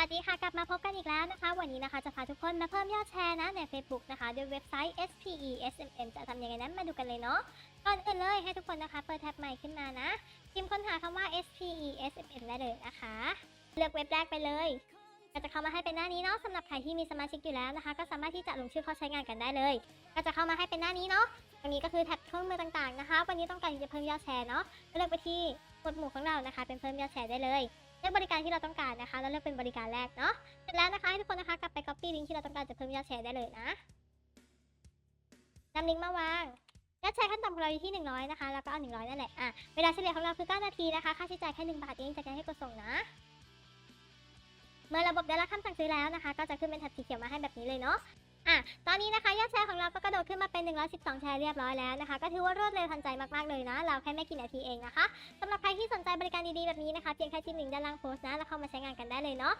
วัสดีค่ะ กลับมาพบกันอีกแล้วนะคะ วันนี้นะคะจะพาทุกคนมาเพิ่มยอดแชร์นะใน Facebook นะคะด้วยเว็บไซต์ SPESMM จะทำยังไงนั้นมาดูกันเลยเนาะก่อนอื่นเลยให้ทุกคนนะคะเปิดแท็บใหม่ขึ้นมานะพิมพ์ค้นหาคำว่า SPESMM ได้เลยนะคะ เลือกเว็บแรกไปเลย ก็จะเข้ามาให้เป็นหน้านี้เนาะสำหรับใครที่มีสมาชิกอยู่แล้วนะคะ ก็สามารถที่จะลงชื่อเข้าใช้งานกันได้เลย ก็จะเข้ามาให้เป็นหน้านี้เนาะตรงนี้ก็คือแท็บเครื่องมือต่างๆนะคะ วันนี้ต้องการที่จะเพิ่มยอดแชร์เนาะก็เลือกไปที่หมวดหมู่ของเรานะคะ เป็นเพิ่มยอดแชร์ได้เลย เลือกบริการที่เราต้องการนะคะ แล้วเลือกเป็นบริการแรกเนาะ เสร็จแล้วนะคะให้ทุกคนนะคะกลับไป copy ลิงก์ที่เราต้องการจะเพิ่มยอดแชร์ได้เลยนะนำลิงก์มาวางยอดแชร์ขั้นต่ำของเราอยู่ที่ 100 นะคะ แล้วก็เอา 100 นั่นแหละ อะ เวลาเฉลี่ยของเราคือ 9 นาทีนะคะ ค่าใช้จ่ายแค่ 1 บาทเองจากการให้กดส่งนะ เมื่อระบบได้รับคำสั่งซื้อแล้วนะคะ ก็จะขึ้นเป็นแถบสีเขียวมาให้แบบนี้เลยเนาะอะ ตอนนี้นะคะยอดแชร์ของเราก็กระโดดขึ้นมาเป็น 112 แชร์เรียบร้อยแล้วนะคะ ก็ถือว่ารวดเร็วทันใจมากๆเลยนะ เราแค่ไม่กี่นาทีเองนะคะสำหรับใครที่สนใจบริการดีๆแบบนี้นะคะ เพียงแค่จิ้มลิงก์ด้านล่างโพสต์นะ แล้วเข้ามาใช้งานกันได้เลยเนาะ